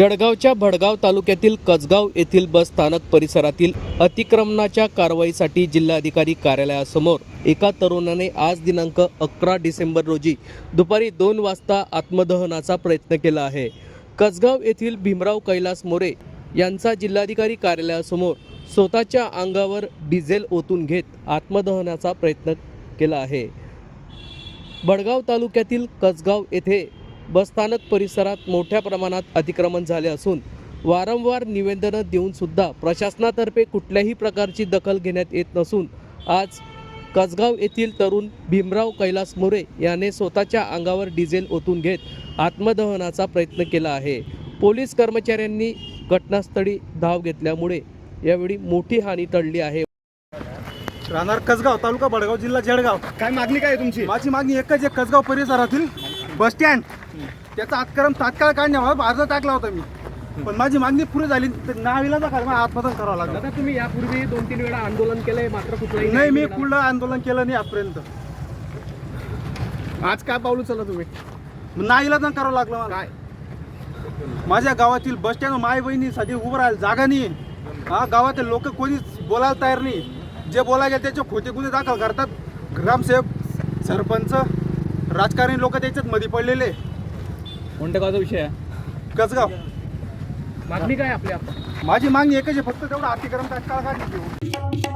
जळगावच्या भडगाव तालुक्यातील कसगाव येथील बस स्थानक परिसरातील अतिक्रमणाच्या कारवाईसाठी जिल्हाधिकारी कार्यालयासमोर एका तरुणाने आज दिनांक अकरा डिसेंबर रोजी दुपारी दोन वाजता आत्मदहनाचा प्रयत्न केला आहे. कसगाव येथील भीमराव कैलास मोरे यांचा जिल्हाधिकारी कार्यालयासमोर स्वतःच्या अंगावर डिझेल ओतून घेत आत्मदहनाचा प्रयत्न केला आहे. भडगाव तालुक्यातील कसगाव येथे बसस्थानक परिसरात मोठ्या प्रमाणात अतिक्रमण झाले असून वारंवार निवेदनं देऊन सुद्धा प्रशासनातर्फे कुठल्याही प्रकारची दखल घेण्यात येत नसून आज कसगाव येथील तरुण भीमराव कैलास मोरे याने स्वतःच्या अंगावर डिझेल ओतून घेत आत्मदहनाचा प्रयत्न केला आहे. पोलीस कर्मचाऱ्यांनी घटनास्थळी धाव घेतल्यामुळे यावेळी मोठी हानी टळली आहे. राहणार कसगाव तालुका बडगाव जिल्हा जळगाव. काय मागणी काय आहे तुमची? माझी मागणी एकच आहे कसगाव परिसरातील बस स्टँड. त्याचा आतक्रम तात्काळ काढण्यावर अर्ज टाकला होता मी. पण माझी मागणी पुरी झाली. तर नावीला मला आत्मदान करावं लागलं. दादा तुम्ही यापूर्वी दोन तीन वेळा आंदोलन केलंय मात्र कुठलाही नाही मी. कुठलं आंदोलन केलं नाही आजपर्यंत. आज काय पावलं चला तुम्ही? नाईला करावं लागलं मला. काय? माझ्या गावातील बस स्टँड माय बहिणीसाठी उभं राहायला जागा नाही. हा गावातील लोक कोणीच बोलायला तयार नाही. जे बोलायचे त्याचे खोटे गुन्हे दाखल करतात. ग्रामसेवक सरपंच राजकारणी लोक त्याच्यात मध्ये पडलेले. कोणत्या गावाचा विषय आहे? कसगाव. मागणी काय आपल्या माझी मागणी एकच आहे फक्त तेवढं अतिक्रम तात्काळ येऊ